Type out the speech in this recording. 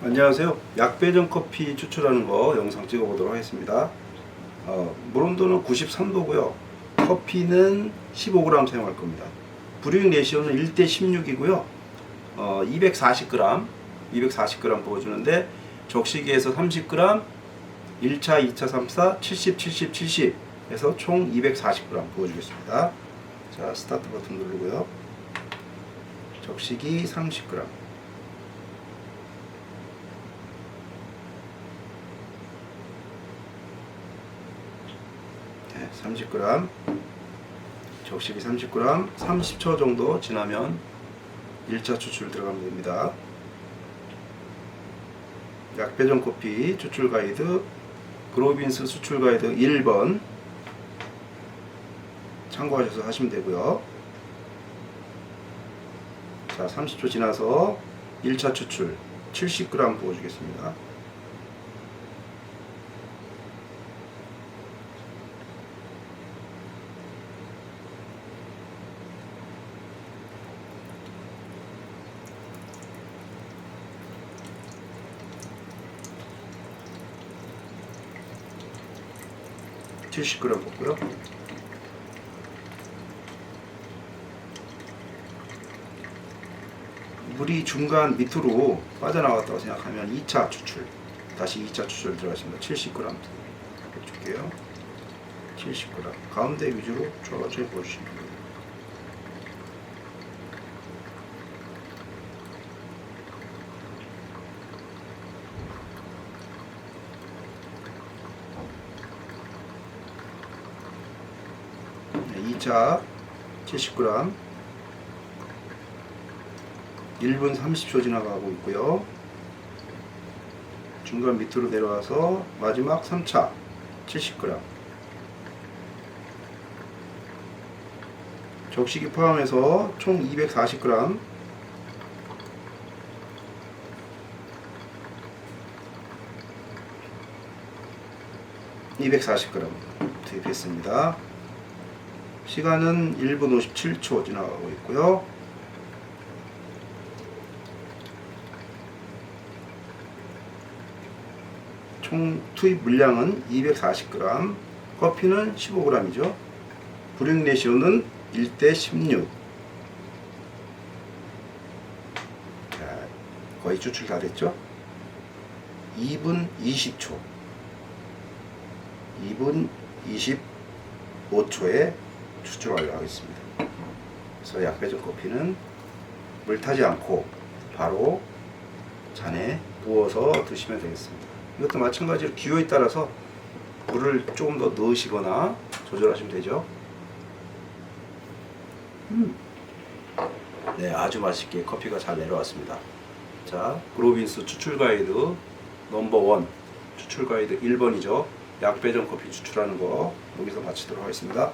안녕하세요. 약배전 커피 추출하는 거 영상 찍어보도록 하겠습니다. 어, 물 온도는 93도고요. 커피는 15g 사용할 겁니다. 브루잉 레시오는 1대 16이고요. 어, 240g, 240g 부어주는데 적시기에서 30g, 1차, 2차, 3차, 70, 70, 70 해서 총 240g 부어주겠습니다. 자, 스타트 버튼 누르고요. 적시기 30g. 네, 30g 적시기 30g 30초 정도 지나면 1차 추출 들어가면 됩니다. 약배전 커피 추출 가이드 그로빈스 수출 가이드 1번 참고하셔서 하시면 되고요. 자 30초 지나서 1차 추출 70g 부어주겠습니다 (70g) 붓고요. 물이 중간 밑으로 빠져나왔다고 생각하면 2차 추출 다시 2차 추출 들어가십니다. 70g 해줄게요. 70g 가운데 위주로 천천히 보여주시면 됩니다 2차 70g 1분 30초 지나가고 있고요. 중간 밑으로 내려와서 마지막 3차 70g 적시기 포함해서 총 240g (240g) 투입했습니다. 시간은 1분 57초 지나가고 있고요. 총 투입 물량은 240g, 커피는 15g이죠. 브링 레시오는 1대 16. 자, 거의 추출 다 됐죠? 2분 20초. 2분 25초에 추출 완료하겠습니다. 그래서 약배전 커피는 물 타지 않고 바로 잔에 부어서 드시면 되겠습니다. 이것도 마찬가지로 기호에 따라서 물을 조금 더 넣으시거나 조절하시면 되죠. 음. 네, 아주 맛있게 커피가 잘 내려왔습니다. 자, 그로빈스 추출 가이드 넘버 원 추출 가이드 1번이죠. 약배전 커피 추출하는 거 여기서 마치도록 하겠습니다.